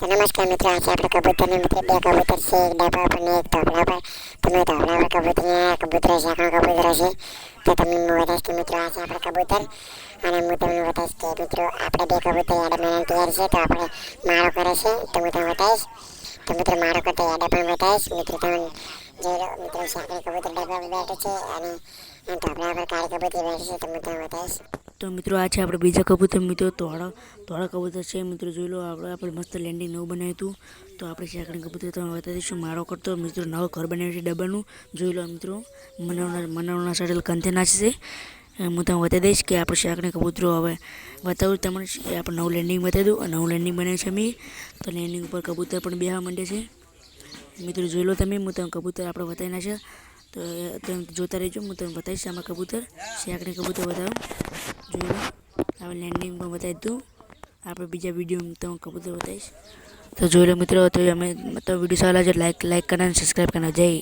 તો નમસ્કાર મિત્રો, આજે આપણે કબૂતરની મિત્રો બે કબૂતર છે. એક ડાબા પર ને એક ધોબલા પર તમે ધોબલા પર કબૂતરી કબૂતર છે આખા કબૂતર છે. તો તમે હું બતાવીશ કે મિત્રો, આ છે આપણે કબૂતર. અને હું તમને બતાવીશ કે મિત્રો, આપણે બે કબૂતર યાડા મને તૈયાર છે. તો આપણે મારો કરે છે, તો હું તમને બતાવીશ. તો મિત્રો, મારો કરતા યાડા પણ બતાવીશ. મિત્રો, તમે જોઈ લો, મિત્રો સાંકળી કબૂતર ડાબા પર બેઠે છે, અને ધોબલા પર કાળી કબૂતર બેઠે છે, તો હું તમને બતાવીશ. તો મિત્રો, આ છે આપણે બીજા કબૂતર. મિત્રો, ધોળા ધોળા કબૂતર છે. મિત્રો, જોઈ લો આપણે આપણે મસ્ત લેન્ડિંગ નવું બનાવ્યું હતું. તો આપણે શાકડી કબૂતર તમે બતાવી દઈશું મારો કરતો, મિત્રો, નવો ઘર બનાવ્યું છે ડબ્બાનું. જોઈ લો મિત્રો, મનાવના મનાવના સાડેલ કંથે છે હું તમને બતાવી દઈશ કે આપણે શાકને કબૂતરો હવે બતાવું તમને આપણે નવું લેન્ડિંગ બતાવી દઉં. અને નવું લેન્ડિંગ બનાવ્યું છે અમે તો લેન્ડિંગ ઉપર કબૂતર પણ બેહવા માંડે છે. મિત્રો, જોઈ લો તમે, હું તમને કબૂતર આપણે બતાવી નાખ્યા. તો તમે જોતા રહેજો, હું તમને બતાવીશ આમાં કબૂતર. શાકને કબૂતર બતાવું જોઈ લો આપણે લેન્ડિંગ પણ બતાવી દઉં. આપણે બીજા વીડિયો હું કબૂતર બતાવીશ. તો જોઈ લો મિત્રો, તો અમે તો વીડિયો સારા છે. લાઈક લાઈક કરना સબસ્ક્રાઈબ કરना જય